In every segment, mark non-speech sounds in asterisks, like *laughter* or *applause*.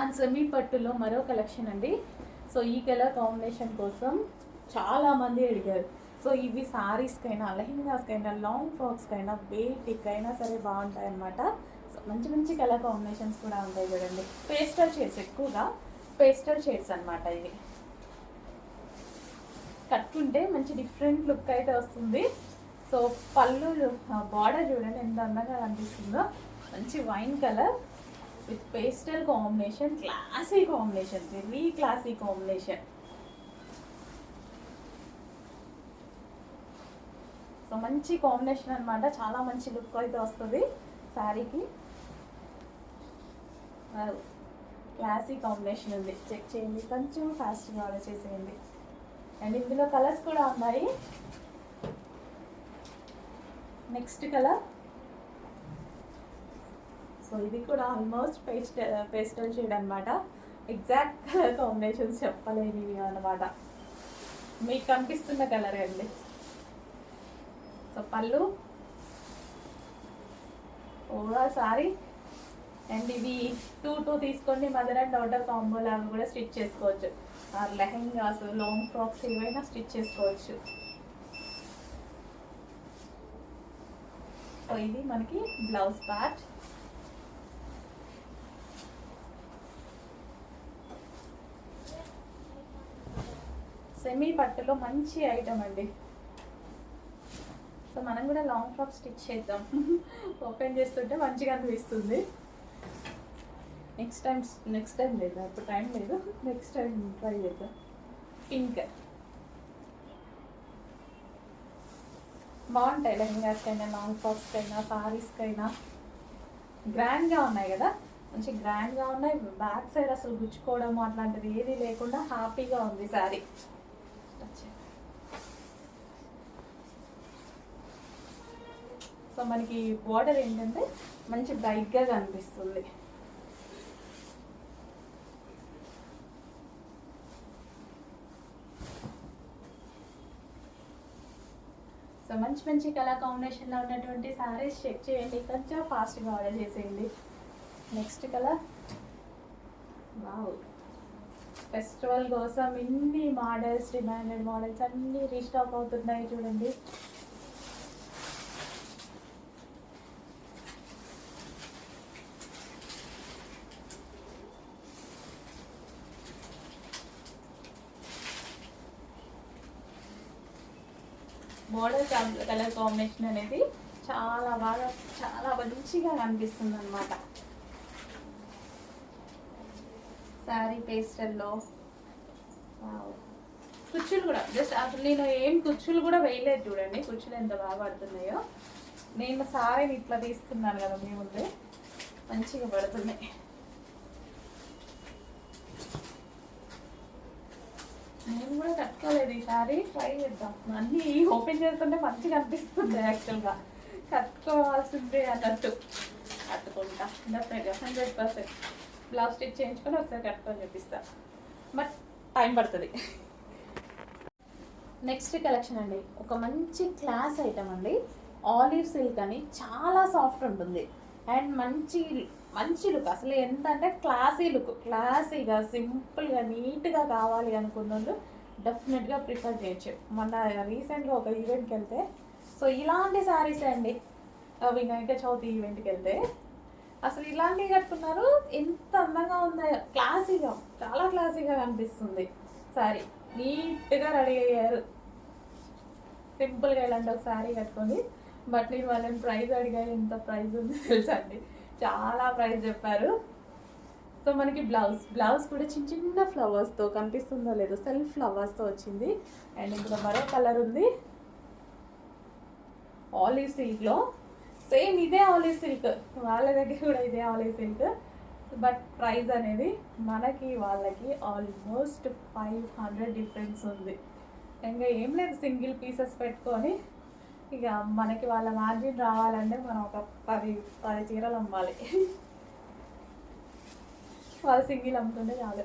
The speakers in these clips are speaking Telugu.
ర్యాన్ సెమీ పట్టులో మరో కలెక్షన్ అండి. సో ఈ కలర్ కాంబినేషన్ కోసం చాలామంది అడిగారు. సో ఇవి శారీస్కైనా లెహింగాస్కైనా లాంగ్ ఫ్రాక్స్కైనా వేటికైనా సరే బాగుంటాయి అన్నమాట సో మంచి మంచి కలర్ కాంబినేషన్స్ కూడా ఉంటాయి చూడండి. పేస్టల్ షేడ్స్ ఎక్కువగా పేస్టల్ షేడ్స్ అన్నమాట ఇవి. కట్టుకుంటే మంచి డిఫరెంట్ లుక్ అయితే వస్తుంది. సో పళ్ళు బార్డర్ చూడండి ఎంత అందంగా కనిపిస్తుందో. మంచి wine colour. With pastel combination classy combination very classy combination so మంచి కాంబినేషన్ అనమాట చాలా మంచి లుక్ అయితే వస్తుంది శారీకి. క్లాసీ కాంబినేషన్ ఉంది. చెక్ చేయండి. కొంచెం ఫాస్ట్గా ఆర్డర్ చేసేయండి. అండ్ ఇందులో కలర్స్ కూడా ఉన్నాయి. నెక్స్ట్ కలర్ సో ఇది కూడా ఆల్మోస్ట్ పేస్ట్ పేస్టల్ షేడ్ అనమాట ఎగ్జాక్ట్ కలర్ కాంబినేషన్స్ చెప్పలేనివి అనమాట మీకు కనిపిస్తున్న కలర్ అండి? సో పళ్ళు. ఓవరాల్ సారీ అండ్ ఇవి టూ టూ తీసుకోండి మదర్ అండ్ డాటర్ కాంబో లాగా కూడా స్టిచ్ చేసుకోవచ్చు. లెహెంగాస్ లాంగ్ ఫ్రాక్స్ ఏవైనా స్టిచ్ చేసుకోవచ్చు. సో ఇది మనకి బ్లౌజ్ పార్ట్ సెమీ పట్టులో మంచి ఐటమ్ అండి. సో మనం కూడా లాంగ్ ఫ్రాక్ స్టిచ్ చేద్దాం. ఓపెన్ చేస్తుంటే మంచిగా అనిపిస్తుంది. నెక్స్ట్ టైం నెక్స్ట్ టైం లేదా? ఇప్పుడు టైం లేదు. నెక్స్ట్ టైం ట్రై చేద్దాం. పింక్ బాగుంటాయి లెహంగాస్కైనా లాంగ్ ఫ్రాక్స్కైనా సారీస్కైనా గ్రాండ్గా ఉన్నాయి కదా? మంచి గ్రాండ్గా ఉన్నాయి. బ్యాక్ సైడ్ అసలు గుచ్చుకోవడం అట్లాంటిది ఏది లేకుండా హ్యాపీగా ఉంది శారీ సో మనకి బార్డర్ ఏంటంటే మంచి బ్రైట్గా కనిపిస్తుంది సో మంచి మంచి కలర్ కాంబినేషన్లో ఉన్నటువంటి సారీస్ చెక్ చేయండి కొంచెం ఫాస్ట్గా ఆర్డర్ చేసేయండి నెక్స్ట్ కలర్ బాగుంది ఫెస్టివల్ కోసం ఇన్ని మోడల్స్ డిమాండెడ్ మోడల్స్ అన్నీ రీస్టాక్ అవుతున్నాయి చూడండి. మోడల్ కలర్ కాంబినేషన్ అనేది చాలా బాగా చాలా మంచిగా కనిపిస్తుంది అనమాట శారీ పేస్టల్లో. కుచ్చులు కూడా జస్ట్ అసలు నేను ఏం కుచ్చులు కూడా వేయలేదు చూడండి కుచ్చులు ఎంత బాగా పడుతున్నాయో. నేను సారీని ఇట్లా తీసుకున్నాను కదా మీ ముందే మంచిగా పడుతున్నాయి. నేను కూడా కట్టుకోలేదు ఈ సారీ ట్రై చేద్దాం. అన్నీ ఓపెన్ చేస్తుంటే మంచిగా అనిపిస్తుంది యాక్చువల్గా. కట్టుకోవాల్సిందే అన్నట్టు. కట్టుకుంటా డెఫినెట్గా హండ్రెడ్ పర్సెంట్. బ్లౌజ్ స్టిచ్ చేయించుకొని ఒకసారి కట్టుకొని చూపిస్తా. బట్ టైం పడుతుంది. నెక్స్ట్ కలెక్షన్ అండి. ఒక మంచి క్లాస్ ఐటమ్ అండి. ఆలివ్ సిల్క్ అని చాలా సాఫ్ట్ ఉంటుంది. అండ్ మంచి మంచి లుక్. అసలు ఎంత అంటే క్లాసీ లుక్. క్లాసీగా సింపుల్గా నీట్గా కావాలి అనుకున్న వాళ్ళు డెఫినెట్గా ప్రిఫర్ చేయొచ్చు. మొన్న రీసెంట్గా ఒక ఈవెంట్కి వెళ్తే సో ఇలాంటి శారీసే అండి. వినాయక చవితి ఈవెంట్కి వెళ్తే అసలు ఇలాంటివి కట్టుకున్నారు. ఎంత అందంగా ఉందో క్లాసీగా చాలా క్లాసీగా కనిపిస్తుంది. సారీ నీట్గా రెడీ అయ్యారు. సింపుల్గా ఇలాంటి ఒక శారీ కట్టుకొని. బట్ నేను వాళ్ళని ప్రైజ్ అడిగాను ఎంత ప్రైజ్ ఉంది తెలుసా అండి? చాలా ప్రైజ్ చెప్పారు. సో మనకి బ్లౌజ్ బ్లౌజ్ కూడా చిన్న చిన్న ఫ్లవర్స్తో కనిపిస్తుందో లేదో సెల్ఫ్ ఫ్లవర్స్తో వచ్చింది. అండ్ ఇందులో మరో కలర్ ఉంది. ఆలివ్ సిల్క్లో సేమ్ ఇదే ఆలివ్ సిల్క్. వాళ్ళ దగ్గర కూడా ఇదే ఆలివ్ సిల్క్. బట్ ప్రైస్ అనేది మనకి వాళ్ళకి ఆల్మోస్ట్ ఫైవ్ హండ్రెడ్ డిఫరెన్స్ ఉంది. ఇంకా ఏం లేదు సింగిల్ పీసెస్ పెట్టుకొని ఇక మనకి వాళ్ళ మార్జిన్ రావాలంటే మనం ఒక పది పది చీరలు అమ్మాలి. వాళ్ళు సింగిల్ అమ్ముతుంటే చాలు.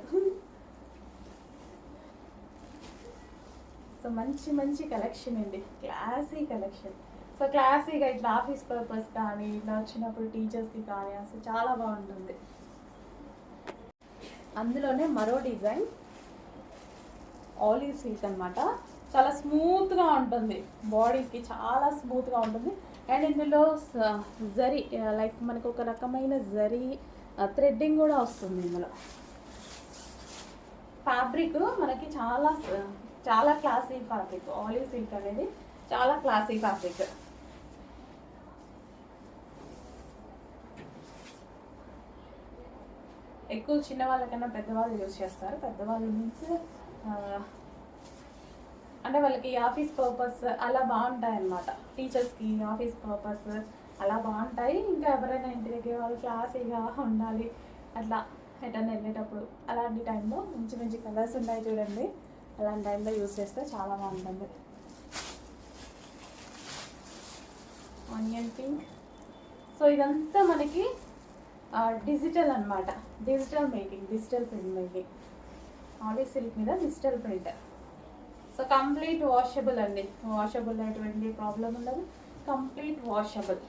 సో మంచి మంచి కలెక్షన్ అండి. Classy collection. సో క్లాసీగా ఇట్లా ఆఫీస్ పర్పస్ కానీ ఇట్లా వచ్చినప్పుడు టీచర్స్కి కానీ అసలు చాలా బాగుంటుంది. అందులోనే మరో డిజైన్ ఆలివ్ సిల్క్ అన్నమాట. చాలా స్మూత్గా ఉంటుంది. బాడీకి చాలా స్మూత్గా ఉంటుంది. అండ్ ఇందులో జరీ లైక్ మనకు ఒక రకమైన జరీ థ్రెడ్డింగ్ కూడా వస్తుంది ఇందులో. ఫ్యాబ్రిక్ మనకి చాలా చాలా క్లాసీ ఫ్యాబ్రిక్ ఆలివ్ సిల్క్ అనేది చాలా క్లాసీ ఫ్యాబ్రిక్ ఎక్కువ చిన్న వాళ్ళకన్నా పెద్దవాళ్ళు యూజ్ చేస్తారు. పెద్దవాళ్ళు మీన్స్ అంటే వాళ్ళకి ఆఫీస్ పర్పస్ అలా బాగుంటాయి అన్నమాట టీచర్స్కి ఆఫీస్ పర్పస్ అలా బాగుంటాయి. ఇంకా ఎవరైనా ఇంటి దగ్గర వాళ్ళు క్లాసీగా ఉండాలి. అట్లా ఎటన్నా వెళ్ళేటప్పుడు అలాంటి టైంలో మంచి మంచి కలర్స్ ఉన్నాయి చూడండి. అలాంటి టైంలో యూజ్ చేస్తే చాలా బాగుంటుంది. Onion pink. సో ఇదంతా మనకి డిజిటల్ అనమాట digital making digital print making Ali silk మీద digital print so complete washable అండి. వాషబుల్ అటువంటి ప్రాబ్లం ఉండదు. కంప్లీట్ వాషబుల్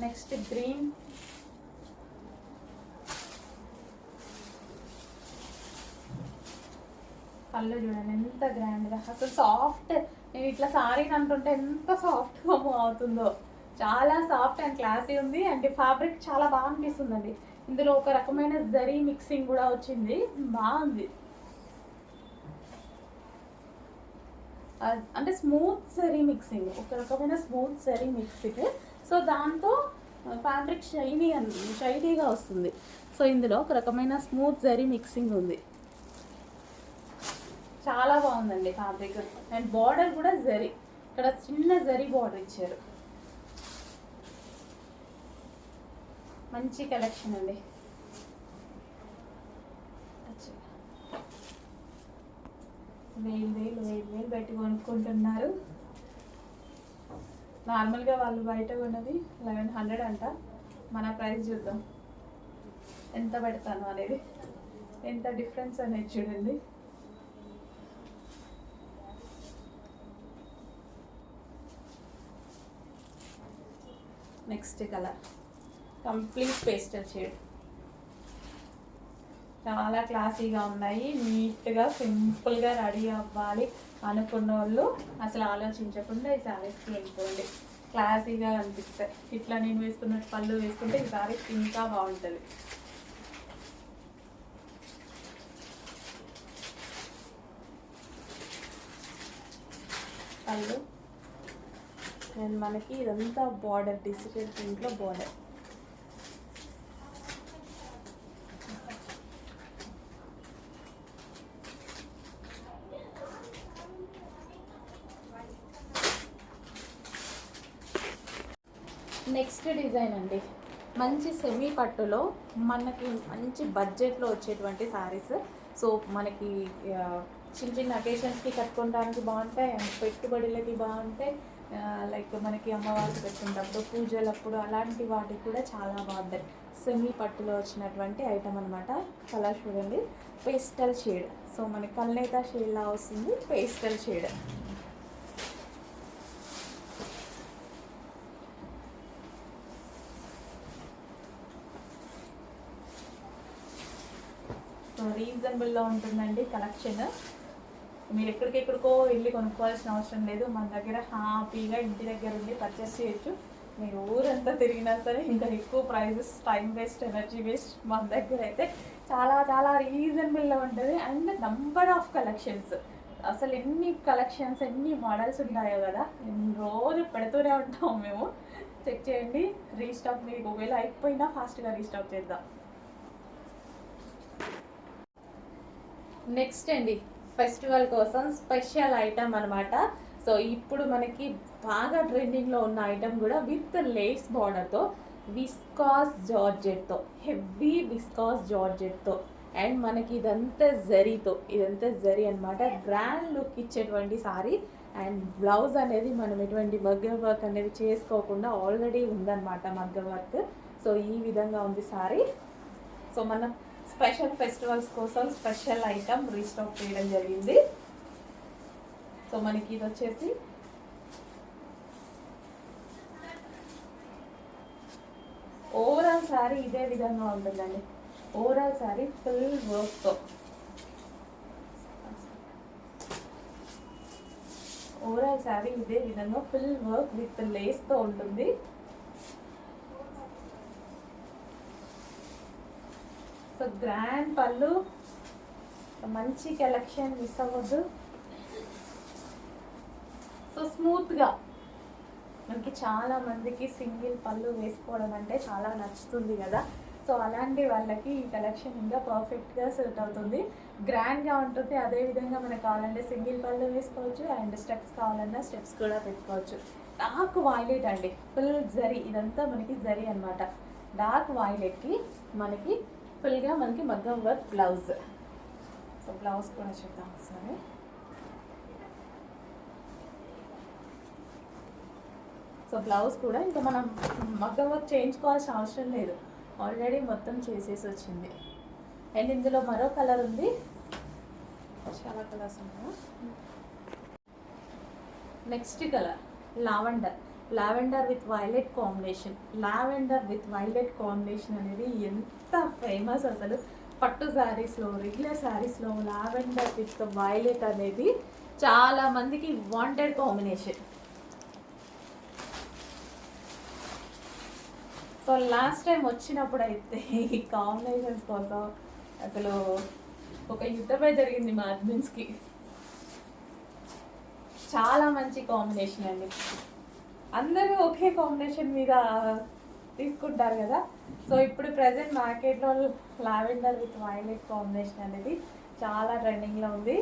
నెక్స్ట్ గ్రీన్ పళ్ళు చూడండి ఎంత గ్రాండ్గా అసలు సాఫ్ట్ నేను ఇట్లా సారీ అంటుంటే ఎంత సాఫ్ట్గా మూవ్ అవుతుందో. చాలా సాఫ్ట్ అండ్ క్లాసీ ఉంది అండ్ ఫ్యాబ్రిక్ చాలా బాగా అనిపిస్తుందండి. ఇందులో ఒక రకమైన జరీ మిక్సింగ్ కూడా వచ్చింది. బాగుంది. అంటే స్మూత్ జరీ మిక్సింగ్ ఒక రకమైన స్మూత్ జరీ మిక్సింగ్ సో దాంతో ఫ్యాబ్రిక్ షైనీ అని షైనీగా వస్తుంది. సో ఇందులో ఒక రకమైన స్మూత్ జరీ మిక్సింగ్ ఉంది. చాలా బాగుందండి ఫ్యాబ్రిక్ అండ్ బార్డర్ కూడా జరీ ఇక్కడ చిన్న జరీ బార్డర్ ఇచ్చారు. మంచి కలెక్షన్ అండి. వేలు వేలు వేలు వేలు పెట్టి కొనుక్కుంటున్నారు. నార్మల్గా వాళ్ళు బయట ఉన్నది లెవెన్ హండ్రెడ్ అంట. మన ప్రైస్ చూద్దాం. ఎంత పెడతాను అనేది. ఎంత డిఫరెన్స్ అనేది చూడండి. Next colour. Complete pastel shade. చాలా క్లాసీగా ఉన్నాయి. నీట్గా సింపుల్గా రెడీ అవ్వాలి అనుకున్న వాళ్ళు అసలు ఆలోచించకుండా ఈ శారీస్కి వెళ్ళిపోండి క్లాసీగా అనిపిస్తాయి. ఇట్లా నేను వేసుకున్నట్టు పళ్ళు వేసుకుంటే ఈ శారీ ఇంకా బాగుంటుంది. పళ్ళు. అండ్ మనకి ఇదంతా బార్డర్ డిజిటల్ ప్రింట్లో బార్డర్ నెక్స్ట్ డిజైన్ అండి. మంచి సెమీ పట్టులో మనకి మంచి బడ్జెట్లో వచ్చేటువంటి శారీస్ సో మనకి చిన్న చిన్న అకేషన్స్కి కట్టుకోవడానికి బాగుంటాయి అండ్ పెట్టుబడులకి బాగుంటాయి. లైక్ మనకి అమ్మవారికి పెట్టుకున్నప్పుడు పూజలప్పుడు అలాంటి వాటికి కూడా చాలా బాగుంటాయి. సెమీ పట్టులో వచ్చినటువంటి ఐటమ్ అనమాట కలర్ చూడండి. Pastel shade. సో మనకి కల్నేత షేడ్లా వస్తుంది. Pastel shade. రీజనబుల్లో ఉంటుందండి కలెక్షన్ మీరు ఎక్కడికెక్కడికో వెళ్ళి కొనుక్కోవాల్సిన అవసరం లేదు. మన దగ్గర హ్యాపీగా ఇంటి దగ్గర ఉండి పర్చేస్ చేయొచ్చు. మీరు ఊరంతా తిరిగినా సరే ఇంకా ఎక్కువ prices time waste energy waste మన దగ్గర అయితే చాలా చాలా రీజనబుల్లో ఉంటుంది. అండ్ నంబర్ ఆఫ్ కలెక్షన్స్ అసలు ఎన్ని కలెక్షన్స్ ఎన్ని మోడల్స్ ఉన్నాయో కదా ఎన్ని రోజు పెడుతూనే ఉంటాం మేము. చెక్ చేయండి. రీస్టాక్ మీకు ఒకవేళ అయిపోయినా ఫాస్ట్గా రీస్టాక్ చేద్దాం. నెక్స్ట్ అండి. ఫెస్టివల్ కోసం స్పెషల్ ఐటమ్ అనమాట సో ఇప్పుడు మనకి బాగా ట్రెండింగ్లో ఉన్న ఐటమ్ కూడా విత్ లేస్ బార్డర్తో విస్కాస్ జార్జెట్తో హెవీ విస్కాస్ జార్జెట్తో. అండ్ మనకి ఇదంతా జరీతో ఇదంతా జరీ అన్నమాట. గ్రాండ్ లుక్ ఇచ్చేటువంటి సారీ. అండ్ బ్లౌజ్ అనేది మనం ఎటువంటి మగ్గ వర్క్ అనేది చేసుకోకుండా ఆల్రెడీ ఉందన్నమాట మగ్గ వర్క్. సో ఈ విధంగా ఉంది సారీ. సో మనం స్పెషల్ ఫెస్టివల్స్ కోసం స్పెషల్ ఐటమ్ రీస్టాక్ చేయడం జరిగింది. సో మనకి ఇది వచ్చేసి ఓవరాల్ శారీ ఇదే విధంగా ఉంటుందండి. ఓవరాల్ శారీ ఫుల్ వర్క్తో. ఓవరాల్ శారీ ఇదే విధంగా ఫుల్ వర్క్ విత్ లేస్తో ఉంటుంది. సో గ్రాండ్ పళ్ళు. మంచి కలెక్షన్ మిస్ అవ్వద్దు. సో స్మూత్గా మనకి చాలా మందికి సింగిల్ పళ్ళు వేసుకోవడం అంటే చాలా నచ్చుతుంది కదా. సో అలాంటి వాళ్ళకి ఈ కలెక్షన్ ఇంకా పర్ఫెక్ట్గా సెట్ అవుతుంది. గ్రాండ్గా ఉంటుంది. అదేవిధంగా మనకు కావాలంటే సింగిల్ పళ్ళు వేసుకోవచ్చు. అండ్ స్టెప్స్ కావాలన్నా స్టెప్స్ కూడా పెట్టుకోవచ్చు. డార్క్ వాయిలెట్ అండి. ఫుల్ జరీ ఇదంతా మనకి జరీ అనమాట డార్క్ వాయిలెట్కి మనకి ఫుల్గా మనకి మగ్గం వర్క్ బ్లౌజ్ సో బ్లౌజ్ కూడా చూద్దాం ఒకసారి. సో బ్లౌజ్ కూడా ఇంకా మనం మగ్గం వర్క్ చేయించుకోవాల్సిన అవసరం లేదు. ఆల్రెడీ మొత్తం చేసేసి వచ్చింది. అండ్ ఇందులో మరో కలర్ ఉంది. చాలా కలర్స్ ఉన్నాయి. Next colour lavender lavender with violet combination. Lavender with violet combination అనేది ఎంత ఫేమస్ అసలు. పట్టు శారీస్లో రెగ్యులర్ శారీస్లో లావెండర్ విత్ వైలెట్ అనేది చాలా మందికి wanted combination so last time వచ్చినప్పుడు అయితే ఈ కాంబినేషన్స్ కోసం అసలు ఒక యుద్ధమే జరిగింది మా అడ్మిన్స్కి చాలా మంచి కాంబినేషన్ అండి. అందరూ ఒకే కాంబినేషన్ మీద తీసుకుంటారు కదా. సో ఇప్పుడు ప్రజెంట్ మార్కెట్లో లావెండర్ విత్ వైలెట్ కాంబినేషన్ అనేది చాలా ట్రెండింగ్లో ఉంది.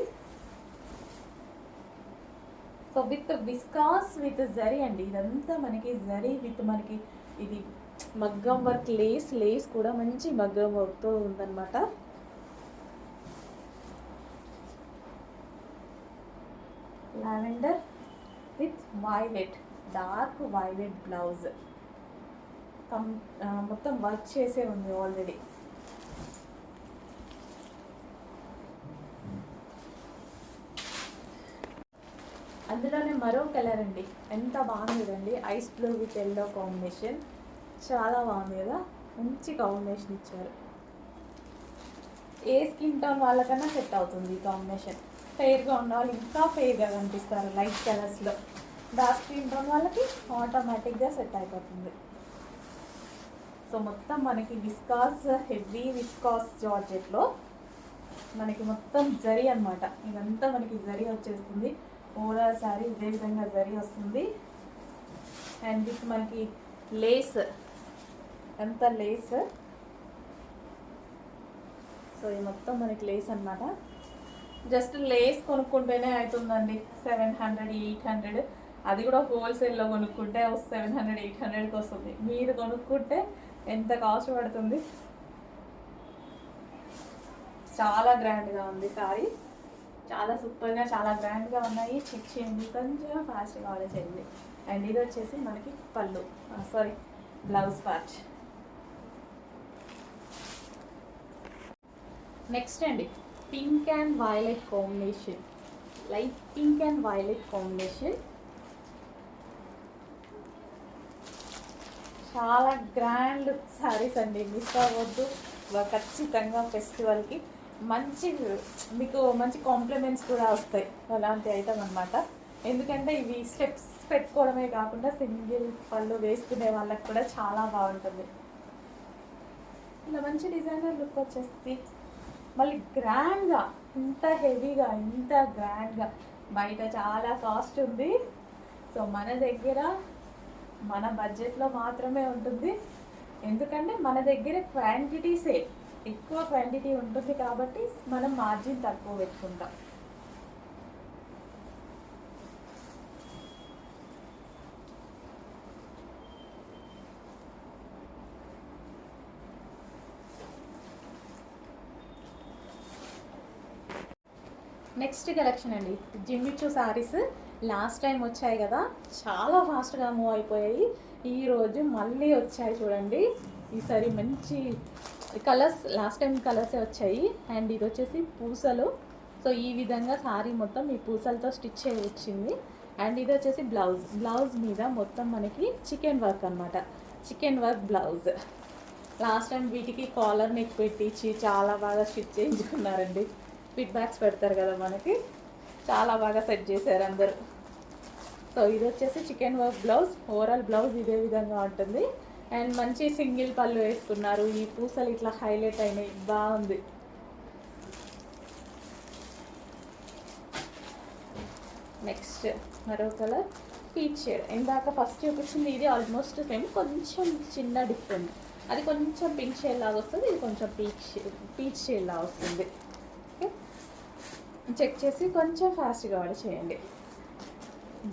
So with viscose with zari అండి ఇదంతా మనకి జరీ విత్ మనకి ఇది మగ్గం వర్క్ లేస్ లేస్ కూడా మంచి మగ్గం వర్క్తో ఉందన్నమాట. Lavender with violet. Dark violet blouse. కం మొత్తం వర్క్ చేసే ఉంది ఆల్రెడీ. అందులోనే మరో కలర్ అండి. ఎంత బాగుంది ice blue with yellow combination. చాలా బాగుంది కదా. మంచి కాంబినేషన్ ఇచ్చారు. ఏ స్కిన్ టోన్ వాళ్ళకన్నా సెట్ అవుతుంది ఈ కాంబినేషన్. ఫెయిర్గా ఉన్న వాళ్ళు ఇంకా ఫెయిర్గా కనిపిస్తారు లైట్ కలర్స్లో. డార్క్ స్కిన్ టోన్ వాళ్ళకి ఆటోమేటిక్గా సెట్ అయిపోతుంది. సో మొత్తం మనకి విస్కాస్ హెవీ విస్కాస్ జార్జెట్లో మనకి మొత్తం జరి అనమాట ఇదంతా మనకి జరి వచ్చేస్తుంది. ఓవరాల్ శారీ ఇదే విధంగా జరి వస్తుంది. అండ్ విత్ మనకి లేస్ ఎంత లేస్ సో ఇది మొత్తం మనకి లేస్ అనమాట జస్ట్ లేస్ కొనుక్కుంటేనే అవుతుందండి సెవెన్ హండ్రెడ్ ఎయిట్ హండ్రెడ్ అది కూడా హోల్సేల్లో కొనుక్కుంటే సెవెన్ హండ్రెడ్ ఎయిట్ హండ్రెడ్కి వస్తుంది. మీరు కొనుక్కుంటే ఎంత కాస్ట్ పడుతుంది? చాలా గ్రాండ్గా ఉంది సారీ. చాలా సూపర్గా చాలా గ్రాండ్గా ఉన్నాయి. చెక్ చేయండి కొంచెం ఫాస్ట్గా ఆర్డర్ చేయండి. అండ్ ఇది వచ్చేసి మనకి పళ్ళు. సారీ బ్లౌజ్ పార్ట్ నెక్స్ట్ అండి pink and violet combination light pink and violet combination చాలా గ్రాండ్ శారీస్ అండి. మిస్ అవ్వద్దు. ఖచ్చితంగా ఫెస్టివల్కి మంచి మీకు మంచి కాంప్లిమెంట్స్ కూడా వస్తాయి. అలాంటి ఐటమ్ అనమాట ఎందుకంటే ఇవి స్టెప్స్ పెట్టుకోవడమే కాకుండా సింగిల్ పళ్ళు వేసుకునే వాళ్ళకి కూడా చాలా బాగుంటుంది. ఇలా మంచి డిజైనర్ లుక్ వచ్చేసి మళ్ళీ గ్రాండ్గా ఇంత హెవీగా ఇంత గ్రాండ్గా బయట చాలా కాస్ట్ ఉంది. సో మన దగ్గర మన బడ్జెట్లో మాత్రమే ఉంటుంది. ఎందుకంటే మన దగ్గర క్వాంటిటీసే ఎక్కువ క్వాంటిటీ ఉంటుంది కాబట్టి మనం మార్జిన్ తక్కువ పెట్టుకుంటాం. నెక్స్ట్ కలెక్షన్ అండి. జిమ్మిచ్చు సారీస్ లాస్ట్ టైం వచ్చాయి కదా చాలా ఫాస్ట్గా మూవ్ అయిపోయాయి. ఈరోజు మళ్ళీ వచ్చాయి చూడండి. ఈసారి మంచి కలర్స్ లాస్ట్ టైం కలర్సే వచ్చాయి. అండ్ ఇది వచ్చేసి పూసలు. సో ఈ విధంగా శారీ మొత్తం ఈ పూసలతో స్టిచ్ చేయి వచ్చింది. అండ్ ఇది వచ్చేసి బ్లౌజ్. బ్లౌజ్ మీద మొత్తం మనకి చికెన్ వర్క్ అనమాట chikan work blouse. Last time వీటికి కాలర్ నెక్ పెట్టించి చాలా బాగా స్టిచ్ చేయించుకున్నారండి. ఫీడ్బ్యాక్స్ పెడతారు కదా మనకి. చాలా బాగా సెట్ చేశారు అందరూ. సో ఇది వచ్చేసి chikan work blouse overall blouse ఇదే విధంగా ఉంటుంది. అండ్ మంచి సింగిల్ పళ్ళు వేసుకున్నారు. ఈ పూసలు ఇట్లా హైలైట్ అయినాయి. బాగుంది. నెక్స్ట్ మరో కలర్ పీచ్ షేడ్. ఇందాక ఫస్ట్ చూపించింది ఇది ఆల్మోస్ట్ సేమ్. కొంచెం చిన్న డిఫరెంట్. అది కొంచెం పింక్ షేడ్ లాగా వస్తుంది. ఇది కొంచెం పీచ్ పీచ్ షేడ్ లాగా వస్తుంది. ఓకే. చెక్ చేసి కొంచెం ఫాస్ట్గా కూడా చేయండి.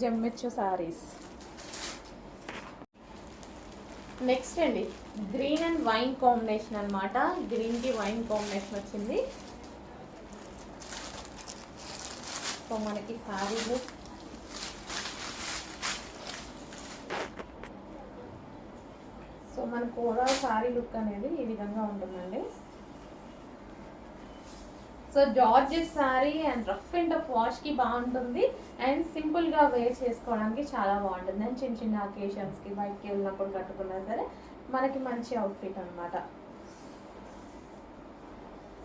జమ్మిచ్చు సారీస్ నెక్స్ట్ అండి. గ్రీన్ అండ్ వైన్ కాంబినేషన్ అనమాట గ్రీన్కి వైన్ కాంబినేషన్ వచ్చింది. సో మనకి శారీలు సో మనకు ఓవరాల్ శారీ లుక్ అనేది ఈ విధంగా ఉంటుందండి. So georgette sari and rough and tough వాష్కి బాగుంటుంది. అండ్ సింపుల్గా వేర్ చేసుకోవడానికి చాలా బాగుంటుంది. అండ్ చిన్న చిన్న అకేషన్స్కి బయటకి వెళ్ళినప్పుడు కట్టుకున్నా సరే మనకి మంచి అవుట్ఫిట్ అనమాట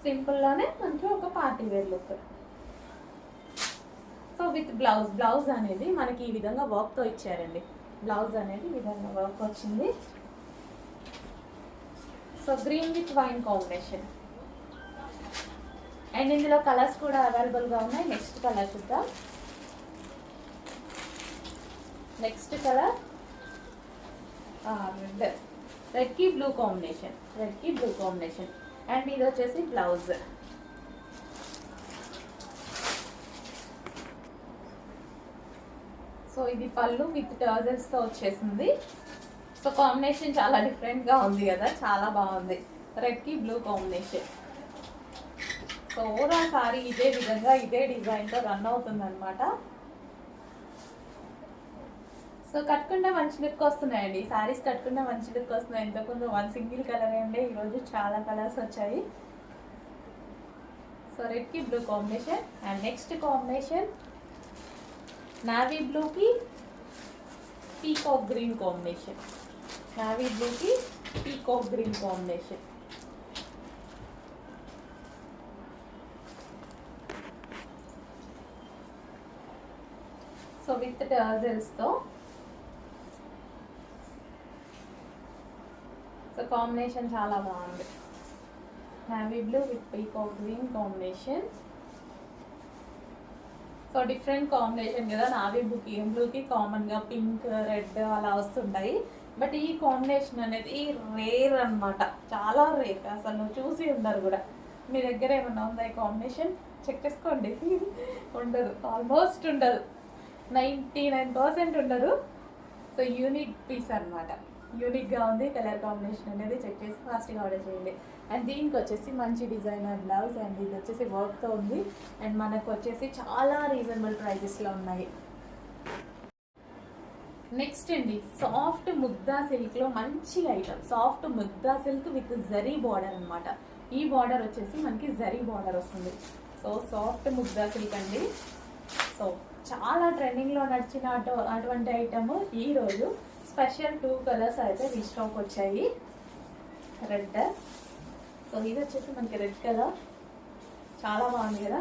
సింపుల్లోనే మనకి ఒక party wear look so with blouse blouse అనేది మనకి ఈ విధంగా వర్క్తో ఇచ్చారండి. బ్లౌజ్ అనేది ఈ విధంగా వర్క్ వచ్చింది. So green with wine combination and ఇందులో కలర్స్ కూడా అవైలబుల్గా ఉన్నాయి. నెక్స్ట్ కలర్ చూద్దాం. నెక్స్ట్ కలర్ రెడ్ రెడ్కి బ్లూ కాంబినేషన్ రెడ్కి బ్లూ కాంబినేషన్ అండ్ ఇది వచ్చేసి బ్లౌజ్ సో ఇది పళ్ళు విత్తో వచ్చేసింది. సో కాంబినేషన్ చాలా డిఫరెంట్గా ఉంది కదా. చాలా బాగుంది. రెడ్కి blue combination so overall sari ఇదే విధంగా ఇదే డిజైన్తో రన్ అవుతుంది అనమాట సో కట్టుకుంటే మంచి లుక్ వస్తున్నాయండి. సారీస్ కట్టుకుంటే మంచి లుక్ వస్తున్నాయి. ఇంతకుముందు వన్ సింగిల్ కలర్ అండి ఈరోజు చాలా కలర్స్ వచ్చాయి. So రెడ్కి blue combination and next combination navy బ్లూకి పీకాక్ గ్రీన్ కాంబినేషన్. నావీ బ్లూకి peacock green combination. So with టర్జల్స్తో so combination చాలా బాగుంది. Navy blue with peacock green combination so different combination కదా నావీ బ్లూకి బ్లూకి కామన్గా పింక్ రెడ్ అలా వస్తుంటాయి. బట్ ఈ కాంబినేషన్ అనేది రేర్ అన్నమాట. చాలా రేర్ అసలు చూసి ఉండరు కూడా. మీ దగ్గర ఏమన్నా ఉందా ఈ కాంబినేషన్? చెక్ చేసుకోండి. *laughs* ఉండదు. ఆల్మోస్ట్ ఉండదు. నైంటీ నైన్ పర్సెంట్ ఉండదు సో యూనిక్ పీస్ అనమాట యూనిక్గా ఉంది కలర్ కాంబినేషన్ అనేది చెక్ చేసి ఫాస్ట్గా ఆర్డర్ చేయండి. అండ్ దీనికి వచ్చేసి మంచి డిజైనర్ బ్లౌజ్ అండ్ ఇది వచ్చేసి వర్క్తో ఉంది. అండ్ మనకు వచ్చేసి చాలా రీజనబుల్ ప్రైజెస్లో ఉన్నాయి. నెక్స్ట్ అండి సాఫ్ట్ ముద్దా సిల్క్లో మంచి ఐటమ్. సాఫ్ట్ ముద్దా సిల్క్ విత్ జరీ బార్డర్ అనమాట ఈ బార్డర్ వచ్చేసి మనకి జరీ బార్డర్ వస్తుంది. సో సాఫ్ట్ ముద్దా సిల్క్ అండి. సో చాలా ట్రెండింగ్లో నడిచిన అటు అటువంటి ఐటమ్ ఈరోజు స్పెషల్ టూ కలర్స్ అయితే రీస్టాక్ వచ్చాయి. రెడ్ సో ఇది వచ్చేసి మనకి రెడ్ కలర్ చాలా బాగుంది కదా?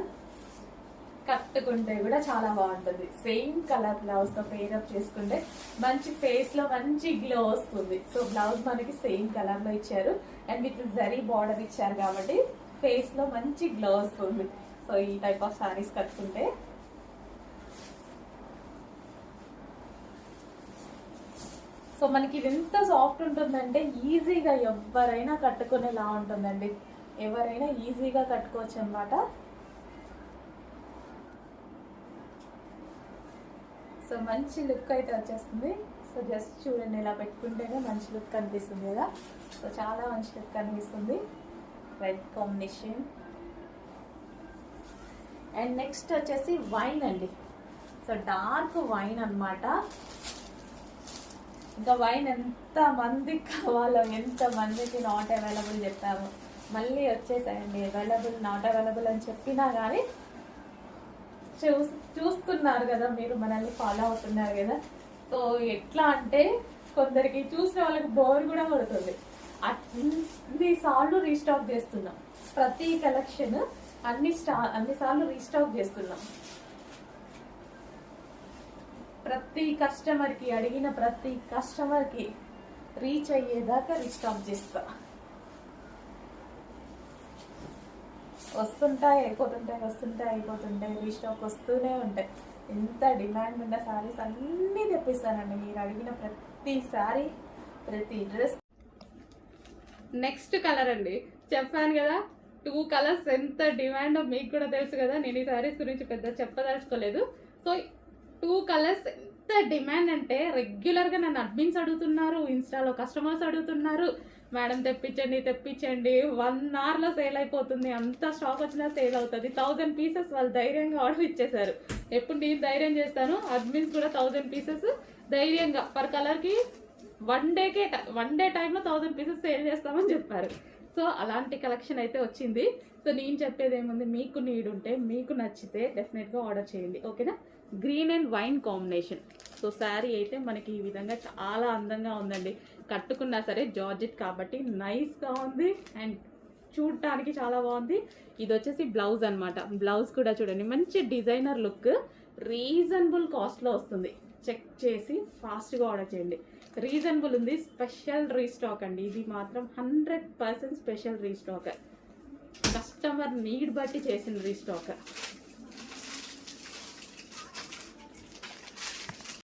కట్టుకుంటే కూడా చాలా బాగుంటుంది. సేమ్ కలర్ బ్లౌజ్తో పేరప్ చేసుకుంటే మంచి ఫేస్లో మంచి గ్లో వస్తుంది. సో బ్లౌజ్ మనకి సేమ్ కలర్లో ఇచ్చారు. అండ్ విత్ జరీ బార్డర్ ఇచ్చారు కాబట్టి ఫేస్లో మంచి గ్లో వస్తుంది. సో ఈ టైప్ ఆఫ్ శారీస్ కట్టుకుంటే సో మనకి ఇది ఎంత సాఫ్ట్ ఉంటుందంటే ఈజీగా ఎవరైనా కట్టుకునేలా ఉంటుందండి. ఎవరైనా ఈజీగా కట్టుకోవచ్చు అనమాట సో మంచి లుక్ అయితే వచ్చేస్తుంది. సో జస్ట్ చూడండి ఇలా పెట్టుకుంటేనే మంచి లుక్ కనిపిస్తుంది కదా. సో చాలా మంచి లుక్ కనిపిస్తుంది. రెడ్ కాంబినేషన్ అండ్ నెక్స్ట్ వచ్చేసి వైన్ అండి. సో డార్క్ వైన్ అన్నమాట. ఇంకా వైన్ ఎంత మందికి కావాలో ఎంత మందికి నాట్ అవైలబుల్ చెప్పాము. మళ్ళీ వచ్చేసాయండి. అవైలబుల్ నాట్ అవైలబుల్ అని చెప్పినా కానీ చూస్ చూస్తున్నారు కదా మీరు మనల్ని ఫాలో అవుతున్నారు కదా. సో ఎట్లా అంటే కొందరికి చూసిన వాళ్ళకి బోర్ కూడా పడుతుంది. అన్ని సార్లు రీస్టాక్ చేస్తున్నాం. ప్రతి కలెక్షన్ అన్ని స్టా అన్ని సార్లు రీస్టాక్ చేస్తున్నాం. ప్రతి కస్టమర్కి అడిగిన ప్రతి కస్టమర్కి రీచ్ అయ్యేదాకా రిస్టాప్ చేస్తా. వస్తుంటాయి అయిపోతుంటాయి వస్తుంటాయి అయిపోతుంటాయి. రీస్టాక్ వస్తూనే ఉంటాయి. ఎంత డిమాండ్ ఉన్న శారీస్ అన్నీ తెప్పిస్తానండి. మీరు అడిగిన ప్రతి శారీ ప్రతి డ్రెస్ నెక్స్ట్ కలర్ అండి. చెప్పాను కదా టూ కలర్స్ ఎంత డిమాండ్ మీకు కూడా తెలుసు కదా. నేను ఈ శారీస్ గురించి పెద్ద చెప్పదలుచుకోలేదు. సో టూ కలర్స్ ఎంత డిమాండ్ అంటే రెగ్యులర్గా నన్ను అడ్మిన్స్ అడుగుతున్నారు ఇన్స్టాలో కస్టమర్స్ అడుగుతున్నారు మేడం తెప్పించండి తెప్పించండి వన్ అవర్లో సేల్ అయిపోతుంది అంత స్టాక్ వచ్చినా సేల్ అవుతుంది థౌజండ్ పీసెస్ వాళ్ళు ధైర్యంగా ఆర్డర్ ఇచ్చేసారు. ఎప్పుడు నేను ధైర్యం చేస్తాను అడ్మిన్స్ కూడా థౌజండ్ పీసెస్ ధైర్యంగా పర్ కలర్కి వన్ డేకే వన్ డే టైంలో థౌజండ్ పీసెస్ సేల్ చేస్తామని చెప్పారు. సో అలాంటి కలెక్షన్ అయితే వచ్చింది. సో నేను చెప్పేది ఏముంది మీకు నీడ్ ఉంటే మీకు నచ్చితే డెఫినెట్గా ఆర్డర్ చేయండి. ఓకేనా? Green and wine combination. So sari అయితే మనకి ఈ విధంగా చాలా అందంగా ఉందండి. కట్టుకున్నా సరే జార్జెట్ కాబట్టి నైస్గా ఉంది అండ్ చూడటానికి చాలా బాగుంది. ఇది వచ్చేసి బ్లౌజ్ అన్నమాట. బ్లౌజ్ కూడా చూడండి మంచి డిజైనర్ లుక్ రీజనబుల్ కాస్ట్లో వస్తుంది. చెక్ చేసి ఫాస్ట్గా ఆర్డర్ చేయండి. రీజనబుల్ ఉంది స్పెషల్ రీస్టాక్ అండి. ఇది మాత్రం hundred percent special restock. Customer need బట్టి చేసిన రీస్టాక్.